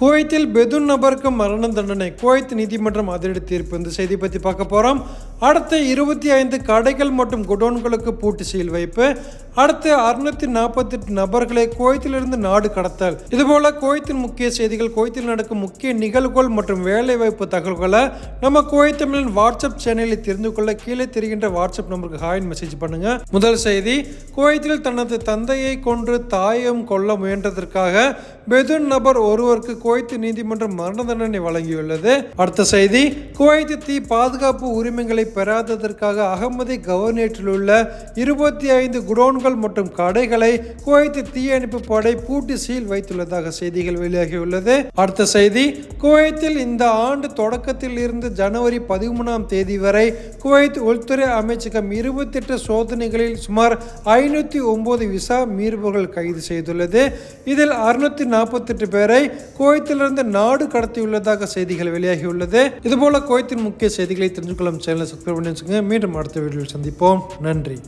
குவைத்தில் பெதுன் நபருக்கு மரண தண்டனை குவைத் நீதிமன்றம் அதிரடி தீர்ப்பு. இந்த செய்தி பற்றி பார்க்க போகிறோம் அடுத்த இருபத்தி ஐந்து கடைகள் மற்றும் குடோன்களுக்கு பூட்டு சீல் வைப்பு அடுத்து அறுநூத்தி நாற்பத்தி எட்டு நபர்களை கோயத்திலிருந்து நாடு கடத்தல். இதுபோல கோயத்தின் முக்கிய செய்திகள் கோயத்தில் நடக்கும் முக்கிய நிகழ்வுகள் மற்றும் வேலைவாய்ப்பு தகவல்களை நம்ம குவைத் தமிழின் வாட்ஸ்அப் சேனலில் தெரிந்து கொள்ள கீழே தெரிகின்ற வாட்ஸ்அப் நம்பருக்கு ஹாயின் மெசேஜ் பண்ணுங்க. முதல் செய்தி கோயத்தில் தனது தந்தையை கொன்று தாயம் கொல்ல முயன்றதற்காக பெதுன் நபர் ஒருவருக்கு கோயத்து நீதிமன்றம் மரண தண்டனை வழங்கியுள்ளது. அடுத்த செய்தி குவைத்து தீ பாதுகாப்பு உரிமைகளை பெறாததற்காக அகமதி கவர்னேட்டில் உள்ள இருபத்தி ஐந்து குடோன்கள் மற்றும் கடைகளை குவைத் தீயணைப்பு படை பூட்டி சீல் வைத்துள்ளதாக செய்திகள் வெளியாகியுள்ளது. அடுத்த செய்தி குவைத்தில் இந்த ஆண்டு தொடக்கத்தில் இருந்து ஜனவரி பதிமூணாம் தேதி வரை குவைத் உள்துறை அமைச்சகம் இருபத்தெட்டு சோதனைகளில் சுமார் ஐநூற்றி ஒன்பது விசா மீறுபவர்கள் கைது செய்துள்ளது. இதில் அறுநூத்தி நாற்பத்தெட்டு பேரை குவைத்திலிருந்து நாடு கடத்தியுள்ளதாக செய்திகள் வெளியாகியுள்ளது. இதுபோல குவைத்தின் முக்கிய செய்திகளை தெரிஞ்சுக்கொள்ளும் சேனல் சப்ஸ்கிரைப் பண்ணி வச்சுக்கோங்க மீண்டும் அடுத்த வீடியோவில் சந்திப்போம். நன்றி.